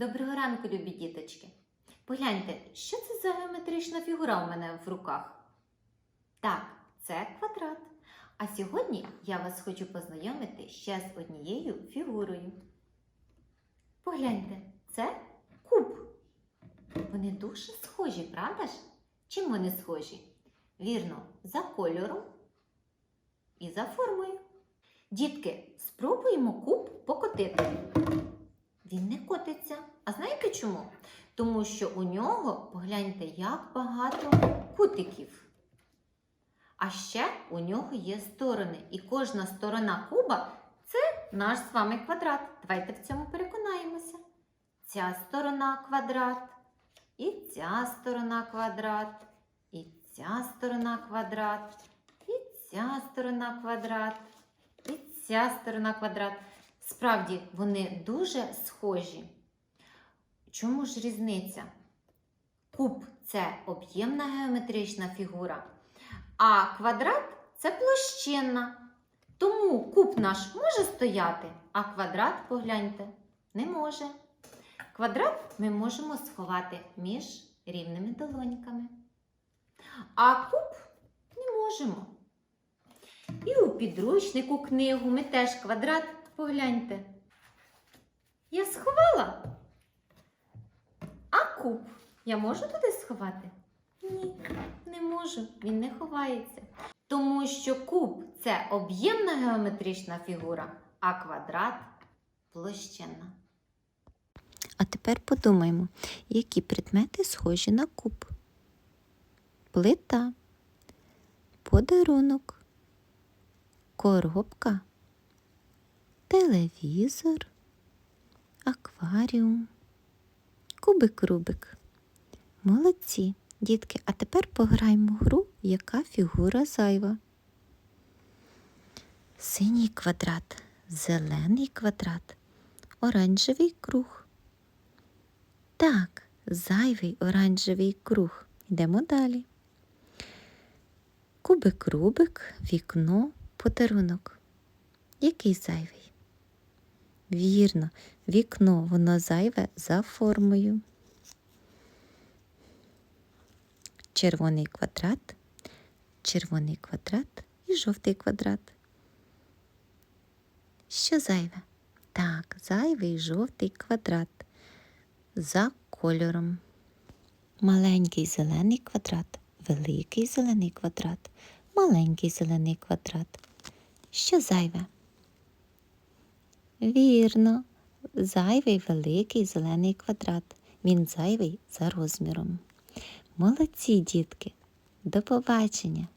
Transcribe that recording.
Доброго ранку, любі діточки. Погляньте, що це за геометрична фігура у мене в руках? Так, це квадрат. А сьогодні я вас хочу познайомити ще з однією фігурою. Погляньте, це куб. Вони дуже схожі, правда ж? Чим вони схожі? Вірно, за кольором і за формою. Дітки, спробуємо куб покотити. Він не котиться. А знаєте чому? Тому що у нього, погляньте, як багато кутиків. А ще у нього є сторони. І кожна сторона куба це наш з вами квадрат. Давайте в цьому переконаємося. Ця сторона квадрат, і ця сторона квадрат, і ця сторона квадрат, і ця сторона квадрат, і ця сторона квадрат. Справді, вони дуже схожі. Чому ж різниця? Куб це об'ємна геометрична фігура, а квадрат це площинна. Тому куб наш може стояти, а квадрат, погляньте, не може. Квадрат ми можемо сховати між рівними долоньками. А куб не можемо. І у підручнику книгу ми теж квадрат погляньте. Я сховала. А куб я можу туди сховати? Ні, не можу, він не ховається. Тому що куб це об'ємна геометрична фігура, а квадрат площинна. А тепер подумаємо, які предмети схожі на куб. Плита, подарунок, коробка, телевізор, акваріум, кубик-рубик. Молодці, дітки, а тепер пограємо гру, яка фігура зайва. Синій квадрат, зелений квадрат, оранжевий круг. Так, зайвий оранжевий круг. Йдемо далі. Кубик рубик, вікно, подарунок. Який зайвий? Вірно, вікно, воно зайве за формою. Червоний квадрат, червоний квадрат і жовтий квадрат. Що зайве? Так, зайвий жовтий квадрат за кольором. Маленький зелений квадрат, великий зелений квадрат, маленький зелений квадрат. Що зайве? Вірно, зайвий великий зелений квадрат. Він зайвий за розміром. Молодці, дітки. До побачення!